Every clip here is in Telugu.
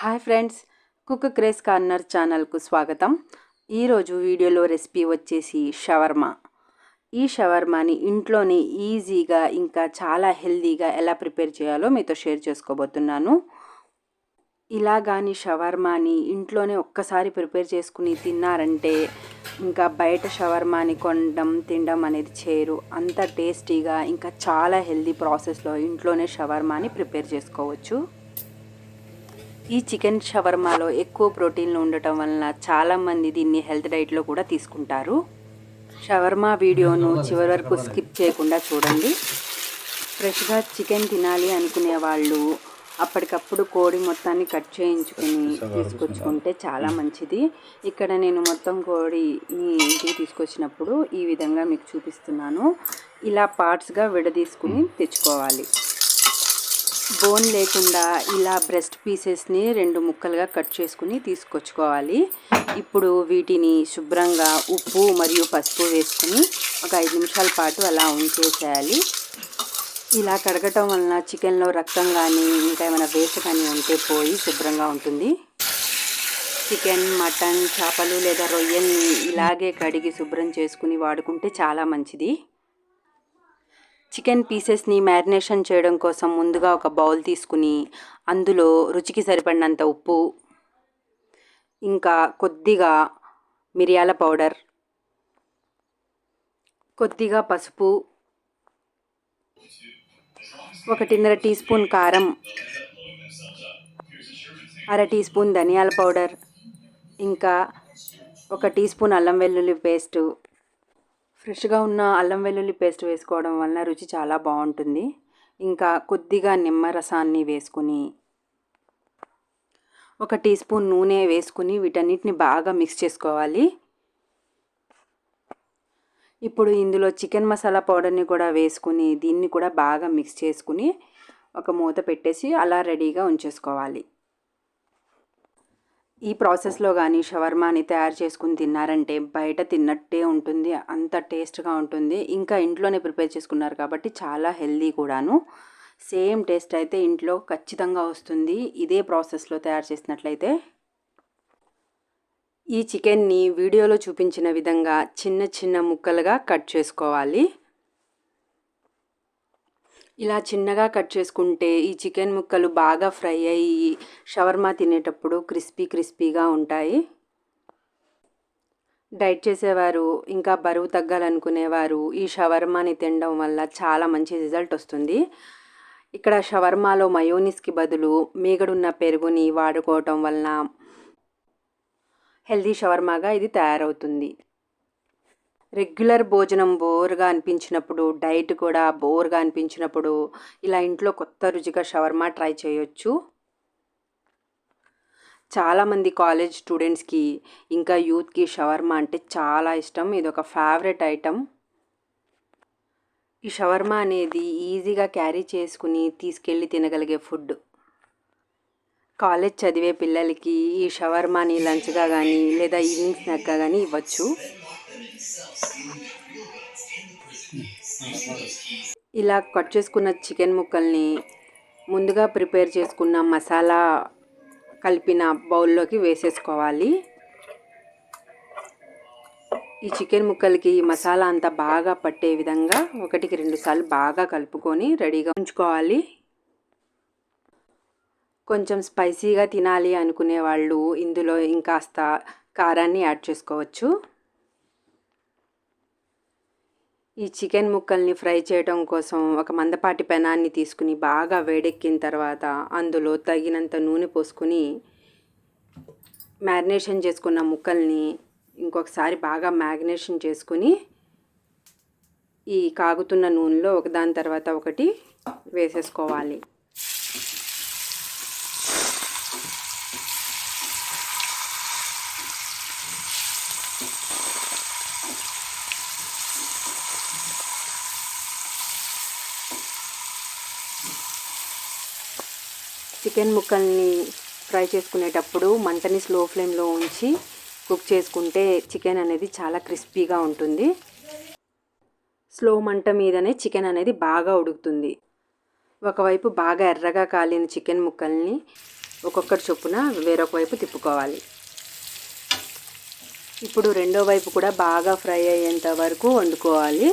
Hi friends cook craze corner ఛానల్కు స్వాగతం. ఈరోజు వీడియోలో రెసిపీ వచ్చేసి షవర్మా. ఈ షవర్మాని ఇంట్లోనే ఈజీగా ఇంకా చాలా హెల్దీగా ఎలా ప్రిపేర్ చేయాలో మీతో షేర్ చేసుకోబోతున్నాను. ఇలా కానీ షవర్మాని ఇంట్లోనే ఒక్కసారి ప్రిపేర్ చేసుకుని తిన్నారంటే ఇంకా బయట షవర్మాని కొనడం తినడం అనేది చేయరు అంత టేస్టీగా ఇంకా చాలా హెల్దీ ప్రాసెస్లో ఇంట్లోనే షవర్మాని ప్రిపేర్ చేసుకోవచ్చు. ఈ చికెన్ షవర్మాలో ఎక్కువ ప్రోటీన్లు ఉండటం వలన చాలామంది దీన్ని హెల్త్ డైట్లో కూడా తీసుకుంటారు. షవర్మా వీడియోను చివరి వరకు స్కిప్ చేయకుండా చూడండి. ఫ్రెష్గా చికెన్ తినాలి అనుకునే వాళ్ళు అప్పటికప్పుడు కోడి మొత్తాన్ని కట్ చేయించుకుని తీసుకొచ్చుకుంటే చాలా మంచిది. ఇక్కడ నేను మొత్తం కోడిని ఇంటికి తీసుకొచ్చినప్పుడు ఈ విధంగా మీకు చూపిస్తున్నాను. ఇలా పార్ట్స్గా విడదీసుకుని తెచ్చుకోవాలి. బోన్ లేకుండా ఇలా బ్రెస్ట్ పీసెస్ని రెండు ముక్కలుగా కట్ చేసుకుని తీసుకొచ్చుకోవాలి. ఇప్పుడు వీటిని శుభ్రంగా ఉప్పు మరియు పసుపు వేసుకుని ఒక ఐదు నిమిషాల పాటు అలా ఉంచేసేయాలి. ఇలా కడగటం వలన చికెన్లో రక్తం కానీ ఇంకా ఏమైనా వేస్ట్ కానీ ఉంటే పోయి శుభ్రంగా ఉంటుంది. చికెన్ మటన్ చేపలు లేదా రొయ్యల్ని ఇలాగే కడిగి శుభ్రం చేసుకుని వాడుకుంటే చాలా మంచిది. చికెన్ పీసెస్ని మ్యారినేషన్ చేయడం కోసం ముందుగా ఒక బౌల్ తీసుకుని అందులో రుచికి సరిపడినంత ఉప్పు ఇంకా కొద్దిగా మిరియాల పౌడర్ కొద్దిగా పసుపు ఒకటిన్నర టీ స్పూన్ కారం అర టీ స్పూన్ ధనియాల పౌడర్ ఇంకా ఒక టీ స్పూన్ అల్లం వెల్లుల్లి పేస్టు ఫ్రెష్గా ఉన్న అల్లం వెల్లుల్లి పేస్ట్ వేసుకోవడం వలన రుచి చాలా బాగుంటుంది. ఇంకా కొద్దిగా నిమ్మరసాన్ని వేసుకుని ఒక టీ స్పూన్ నూనె వేసుకుని వీటన్నిటిని బాగా మిక్స్ చేసుకోవాలి. ఇప్పుడు ఇందులో చికెన్ మసాలా పౌడర్ని కూడా వేసుకుని దీన్ని కూడా బాగా మిక్స్ చేసుకుని ఒక మూత పెట్టేసి అలా రెడీగా ఉంచేసుకోవాలి. ఈ ప్రాసెస్లో కానీ షవర్మాని తయారు చేసుకుని తిన్నారంటే బయట తిన్నట్టే ఉంటుంది అంత టేస్ట్గా ఉంటుంది. ఇంకా ఇంట్లోనే ప్రిపేర్ చేసుకున్నారు కాబట్టి చాలా హెల్దీ కూడాను. సేమ్ టేస్ట్ అయితే ఇంట్లో ఖచ్చితంగా వస్తుంది. ఇదే ప్రాసెస్లో తయారు చేసినట్లయితే ఈ చికెన్ని వీడియోలో చూపించిన విధంగా చిన్న చిన్న ముక్కలుగా కట్ చేసుకోవాలి. ఇలా చిన్నగా కట్ చేసుకుంటే ఈ చికెన్ ముక్కలు బాగా ఫ్రై అయ్యి షవర్మా తినేటప్పుడు క్రిస్పీ క్రిస్పీగా ఉంటాయి. డైట్ చేసేవారు ఇంకా బరువు తగ్గాలనుకునేవారు ఈ షవర్మాని తినడం వల్ల చాలా మంచి రిజల్ట్ వస్తుంది. ఇక్కడ షవర్మాలో మయోనిస్కి బదులు మీగడున్న పెరుగుని వాడుకోవటం వలన హెల్దీ షవర్మాగా ఇది తయారవుతుంది. రెగ్యులర్ భోజనం బోర్గా అనిపించినప్పుడు డైట్ కూడా బోర్గా అనిపించినప్పుడు ఇలా ఇంట్లో కొత్త రుచిగా షవర్మా ట్రై చేయొచ్చు. చాలామంది కాలేజ్ స్టూడెంట్స్కి ఇంకా యూత్కి షవర్మా అంటే చాలా ఇష్టం. ఇది ఒక ఫేవరెట్ ఐటమ్. ఈ షవర్మా అనేది ఈజీగా క్యారీ చేసుకుని తీసుకెళ్ళి తినగలిగే ఫుడ్. కాలేజ్ చదివే పిల్లలకి ఈ షవర్మాని లంచ్గా కానీ లేదా ఈవినింగ్ స్నాక్గా కానీ ఇవ్వచ్చు. ఇలా కట్ చేసుకున్న చికెన్ ముక్కల్ని ముందుగా ప్రిపేర్ చేసుకున్న మసాలా కలిపిన బౌల్లోకి వేసేసుకోవాలి. ఈ చికెన్ ముక్కలకి మసాలా అంతా బాగా పట్టే విధంగా ఒకటికి రెండు సార్లు బాగా కలుపుకొని రెడీగా ఉంచుకోవాలి. కొంచెం స్పైసీగా తినాలి అనుకునే వాళ్ళు ఇందులో ఇంకాస్త కారాన్ని యాడ్ చేసుకోవచ్చు. ఈ చికెన్ ముక్కల్ని ఫ్రై చేయడం కోసం ఒక మందపాటి పెనాన్ని తీసుకుని బాగా వేడెక్కిన తర్వాత అందులో తగినంత నూనె పోసుకుని మ్యారినేషన్ చేసుకున్న ముక్కల్ని ఇంకొకసారి బాగా మ్యారినేషన్ చేసుకుని ఈ కాగుతున్న నూనెలో ఒకదాని తర్వాత ఒకటి వేసేసుకోవాలి. చికెన్ ముక్కల్ని ఫ్రై చేసుకునేటప్పుడు మంటని స్లో ఫ్లేమ్లో ఉంచి కుక్ చేసుకుంటే చికెన్ అనేది చాలా క్రిస్పీగా ఉంటుంది. స్లో మంట మీదనే చికెన్ అనేది బాగా ఉడుకుతుంది. ఒకవైపు బాగా ఎర్రగా కాలిన చికెన్ ముక్కల్ని ఒక్కొక్కటి చొప్పున వేరొక వైపు తిప్పుకోవాలి. ఇప్పుడు రెండో వైపు కూడా బాగా ఫ్రై అయ్యేంత వరకు వండుకోవాలి.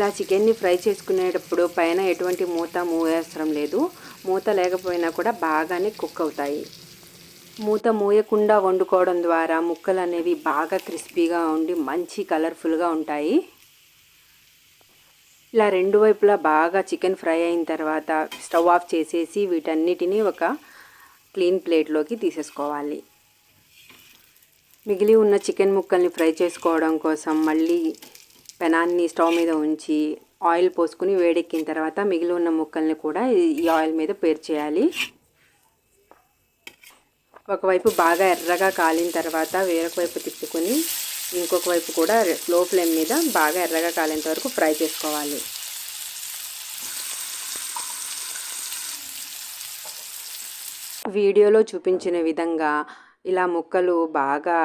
ఇలా చికెన్ని ఫ్రై చేసుకునేటప్పుడు పైన ఎటువంటి మూత మూయవసరం లేదు. మూత లేకపోయినా కూడా బాగానే కుక్ అవుతాయి. మూత మూయకుండా వండుకోవడం ద్వారా ముక్కలు అనేవి బాగా క్రిస్పీగా ఉండి మంచి కలర్ఫుల్గా ఉంటాయి. ఇలా రెండు వైపులా బాగా చికెన్ ఫ్రై అయిన తర్వాత స్టవ్ ఆఫ్ చేసేసి వీటన్నిటినీ ఒక క్లీన్ ప్లేట్లోకి తీసేసుకోవాలి. మిగిలి ఉన్న చికెన్ ముక్కల్ని ఫ్రై చేసుకోవడం కోసం మళ్ళీ పెనాన్ని స్టవ్ మీద ఉంచి ఆయిల్ పోసుకుని వేడెక్కిన తర్వాత మిగిలి ఉన్న ముక్కల్ని కూడా ఈ ఆయిల్ మీద పేర్ చేయాలి. ఒకవైపు బాగా ఎర్రగా కాలిన తర్వాత వేరొక వైపు తిప్పుకొని ఇంకొక వైపు కూడా స్లో ఫ్లేమ్ మీద బాగా ఎర్రగా కాలేంత వరకు ఫ్రై చేసుకోవాలి. వీడియోలో చూపించిన విధంగా ఇలా ముక్కలు బాగా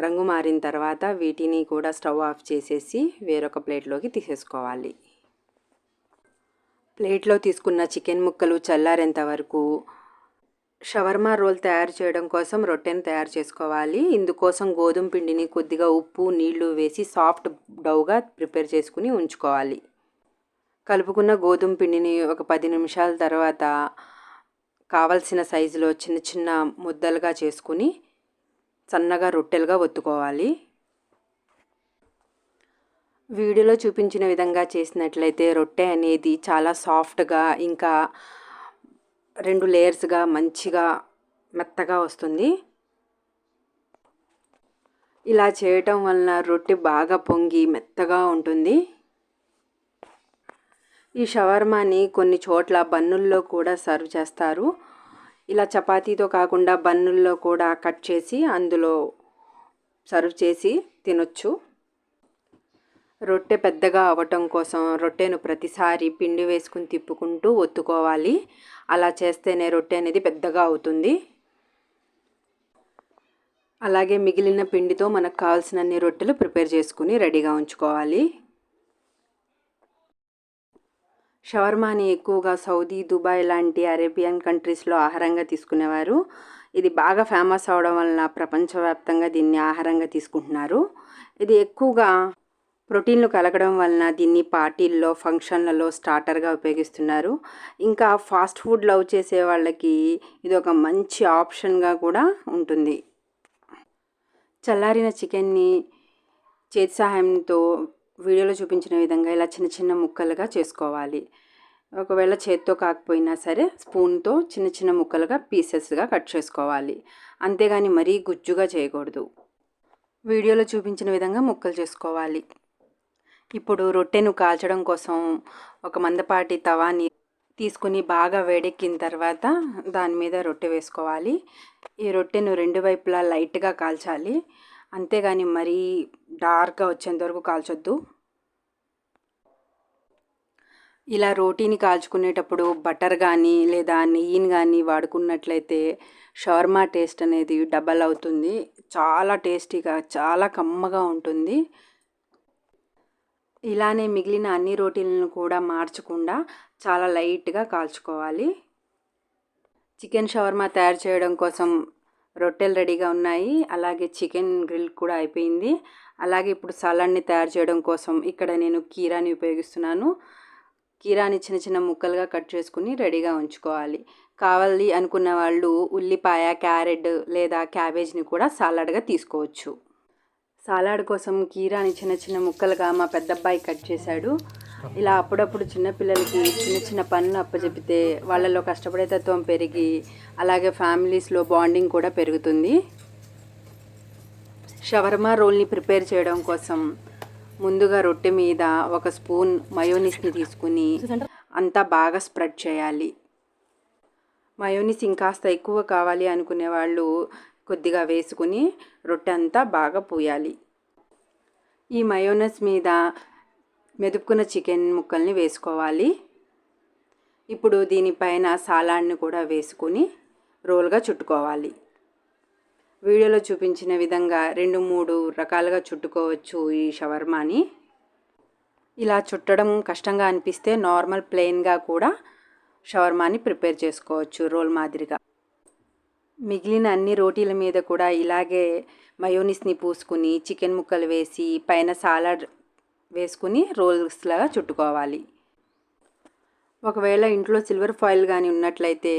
రంగు మారిన తర్వాత వీటిని కూడా స్టవ్ ఆఫ్ చేసేసి వేరొక ప్లేట్లోకి తీసేసుకోవాలి. ప్లేట్లో తీసుకున్న చికెన్ ముక్కలు చల్లారేంత వరకు షవర్మా రోల్ తయారు చేయడం కోసం రొట్టెను తయారు చేసుకోవాలి. ఇందుకోసం గోధుమ పిండిని కొద్దిగా ఉప్పు నీళ్ళు వేసి సాఫ్ట్ డౌగా ప్రిపేర్ చేసుకుని ఉంచుకోవాలి. కలుపుకున్న గోధుమ పిండిని ఒక పది నిమిషాల తర్వాత కావలసిన సైజులో చిన్న చిన్న ముద్దలుగా చేసుకుని సన్నగా రొట్టెలుగా ఒత్తుకోవాలి. వీడియోలో చూపించిన విధంగా చేసినట్లయితే రొట్టె అనేది చాలా సాఫ్ట్గా ఇంకా రెండు లేయర్స్గా మంచిగా మెత్తగా వస్తుంది. ఇలా చేయటం వలన రొట్టె బాగా పొంగి మెత్తగా ఉంటుంది. ఈ షవర్మాని కొన్ని చోట్ల బన్నుల్లో కూడా సర్వ్ చేస్తారు. ఇలా చపాతీతో కాకుండా బన్నుల్లో కూడా కట్ చేసి అందులో సర్వ్ చేసి తినొచ్చు. రొట్టె పెద్దగా అవ్వటం కోసం రొట్టెను ప్రతిసారి పిండి వేసుకుని తిప్పుకుంటూ ఒత్తుకోవాలి. అలా చేస్తేనే రొట్టె అనేది పెద్దగా అవుతుంది. అలాగే మిగిలిన పిండితో మనకు కావాల్సినన్ని రొట్టెలు ప్రిపేర్ చేసుకుని రెడీగా ఉంచుకోవాలి. షవర్మాని ఎక్కువగా సౌదీ దుబాయ్ లాంటి అరేబియన్ కంట్రీస్లో ఆహారంగా తీసుకునేవారు. ఇది బాగా ఫేమస్ అవడం వలన ప్రపంచవ్యాప్తంగా దీన్ని ఆహారంగా తీసుకుంటున్నారు. ఇది ఎక్కువగా ప్రోటీన్లు కలగడం వలన దీన్ని పార్టీల్లో ఫంక్షన్లలో స్టార్టర్గా ఉపయోగిస్తున్నారు. ఇంకా ఫాస్ట్ ఫుడ్ లవ్ చేసే వాళ్ళకి ఇది ఒక మంచి ఆప్షన్గా కూడా ఉంటుంది. చల్లారిన చికెన్ని చేతి సహాయంతో వీడియోలో చూపించిన విధంగా ఇలా చిన్న చిన్న ముక్కలుగా చేసుకోవాలి. ఒకవేళ చేత్తో కాకపోయినా సరే స్పూన్తో చిన్న చిన్న ముక్కలుగా పీసెస్గా కట్ చేసుకోవాలి. అంతేగాని మరీ గుజ్జుగా చేయకూడదు. వీడియోలో చూపించిన విధంగా ముక్కలు చేసుకోవాలి. ఇప్పుడు రొట్టెను కాల్చడం కోసం ఒక మందపాటి తవాని తీసుకుని బాగా వేడెక్కిన తర్వాత దాని మీద రొట్టె వేసుకోవాలి. ఈ రొట్టెను రెండు వైపులా లైట్గా కాల్చాలి. అంతేగాని మరీ డార్క్గా వచ్చేంత వరకు కాల్చొద్దు. ఇలా రోటీని కాల్చుకునేటప్పుడు బటర్ కానీ లేదా నెయ్యిని కానీ వాడుకున్నట్లయితే షవర్మా టేస్ట్ అనేది డబల్ అవుతుంది. చాలా టేస్టీగా చాలా కమ్మగా ఉంటుంది. ఇలానే మిగిలిన అన్ని రోటీలను కూడా మార్చకుండా చాలా లైట్గా కాల్చుకోవాలి. చికెన్ షవర్మా తయారు చేయడం కోసం రొట్టెలు రెడీగా ఉన్నాయి. అలాగే చికెన్ గ్రిల్ కూడా అయిపోయింది. అలాగే ఇప్పుడు సలాడ్ని తయారు చేయడం కోసం ఇక్కడ నేను కీరాని ఉపయోగిస్తున్నాను. కీరాని చిన్న చిన్న ముక్కలుగా కట్ చేసుకుని రెడీగా ఉంచుకోవాలి. కావాలి అనుకున్న వాళ్ళు ఉల్లిపాయ క్యారెట్ లేదా క్యాబేజ్ని కూడా సాలాడ్గా తీసుకోవచ్చు. సాలాడ్ కోసం కీరాని చిన్న చిన్న ముక్కలుగా మా పెద్దబ్బాయి కట్ చేశాడు. ఇలా అప్పుడప్పుడు చిన్నపిల్లలకి చిన్న చిన్న పనులు అప్పచెపితే వాళ్ళలో కష్టపడే తత్వం పెరిగి అలాగే ఫ్యామిలీస్లో బాండింగ్ కూడా పెరుగుతుంది. షవర్మా రోల్ని ప్రిపేర్ చేయడం కోసం ముందుగా రొట్టె మీద ఒక స్పూన్ మయోనిస్ని తీసుకుని అంతా బాగా స్ప్రెడ్ చేయాలి. మయోనిస్ ఇంకాస్త ఎక్కువ కావాలి అనుకునే వాళ్ళు కొద్దిగా వేసుకుని రొట్టె అంతా బాగా పూయాలి. ఈ మయోనిస్ మీద మెదుపుకున్న చికెన్ ముక్కల్ని వేసుకోవాలి. ఇప్పుడు దీనిపైన సాలాడ్ని కూడా వేసుకుని రోల్గా చుట్టుకోవాలి. వీడియోలో చూపించిన విధంగా రెండు మూడు రకాలుగా చుట్టుకోవచ్చు ఈ షవర్మాని. ఇలా చుట్టడం కష్టంగా అనిపిస్తే నార్మల్ ప్లెయిన్గా కూడా షవర్మాని ప్రిపేర్ చేసుకోవచ్చు రోల్ మాదిరిగా. మిగిలిన అన్ని రోటీల మీద కూడా ఇలాగే మయోనిస్ని పూసుకుని చికెన్ ముక్కలు వేసి పైన సాలడ్ వేసుకుని రోల్స్ లాగా చుట్టుకోవాలి. ఒకవేళ ఇంట్లో సిల్వర్ ఫాయిల్ కానీ ఉన్నట్లయితే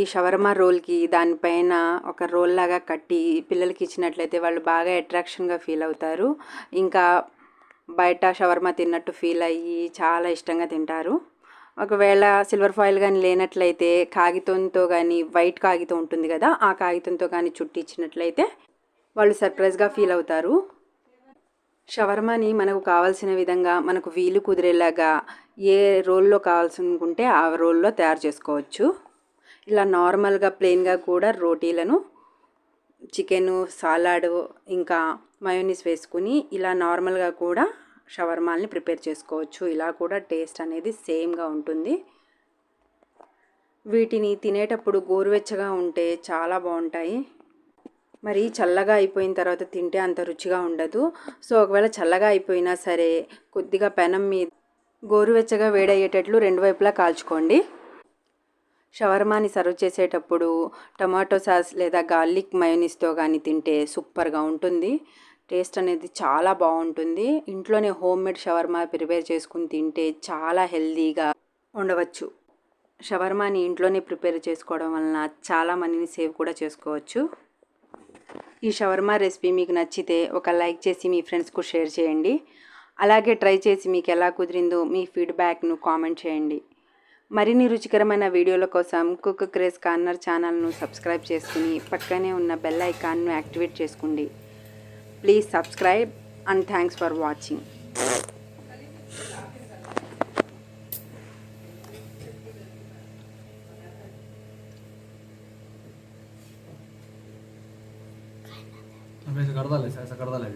ఈ షవర్మా రోల్కి దానిపైన ఒక రోల్ లాగా కట్టి పిల్లలకి ఇచ్చినట్లయితే వాళ్ళు బాగా అట్రాక్షన్గా ఫీల్ అవుతారు. ఇంకా బయట షవర్మా తిన్నట్టు ఫీల్ అయ్యి చాలా ఇష్టంగా తింటారు. ఒకవేళ సిల్వర్ ఫాయిల్ కానీ లేనట్లయితే కాగితంతో కానీ వైట్ కాగితం ఉంటుంది కదా ఆ కాగితంతో కానీ చుట్టి ఇచ్చినట్లయితే వాళ్ళు సర్ప్రైజ్గా ఫీల్ అవుతారు. షవర్మాని మనకు కావాల్సిన విధంగా మనకు వీలు కుదిరేలాగా ఏ రోల్లో కావాల్సి అనుకుంటే ఆ రోల్లో తయారు చేసుకోవచ్చు. ఇలా నార్మల్గా ప్లెయిన్గా కూడా రోటీలను చికెను సాలాడ్ ఇంకా మయోనీస్ వేసుకుని ఇలా నార్మల్గా కూడా షవర్మాల్ని ప్రిపేర్ చేసుకోవచ్చు. ఇలా కూడా టేస్ట్ అనేది సేమ్గా ఉంటుంది. వీటిని తినేటప్పుడు గోరువెచ్చగా ఉంటే చాలా బాగుంటాయి. మరి చల్లగా అయిపోయిన తర్వాత తింటే అంత రుచిగా ఉండదు. సో ఒకవేళ చల్లగా అయిపోయినా సరే కొద్దిగా పెనం మీద గోరువెచ్చగా వేడయ్యేటట్లు రెండు వైపులా కాల్చుకోండి. షవర్మాని సర్వ్ చేసేటప్పుడు టమాటో సాస్ లేదా గార్లిక్ మయోనీస్తో కానీ తింటే సూపర్గా ఉంటుంది. టేస్ట్ అనేది చాలా బాగుంటుంది. ఇంట్లోనే హోమ్ మేడ్ షవర్మా ప్రిపేర్ చేసుకుని తింటే చాలా హెల్దీగా ఉండవచ్చు. షవర్మాని ఇంట్లోనే ప్రిపేర్ చేసుకోవడం వలన చాలా మనీని సేవ్ కూడా చేసుకోవచ్చు. ఈ షవర్మా రెసిపీ మీకు నచ్చితే ఒక లైక్ చేసి మీ ఫ్రెండ్స్కు షేర్ చేయండి. అలాగే ట్రై చేసి మీకు ఎలా కుదిరిందో మీ ఫీడ్బ్యాక్ను కామెంట్ చేయండి. మరిన్ని రుచికరమైన వీడియోల కోసం కుక్ క్రేజ్ కార్నర్ ఛానల్ను సబ్స్క్రైబ్ చేసుకుని పక్కనే ఉన్న బెల్ ఐకాన్ను యాక్టివేట్ చేసుకోండి please subscribe and thanks for watching मैं ऐसा करता ले ऐसा करता ले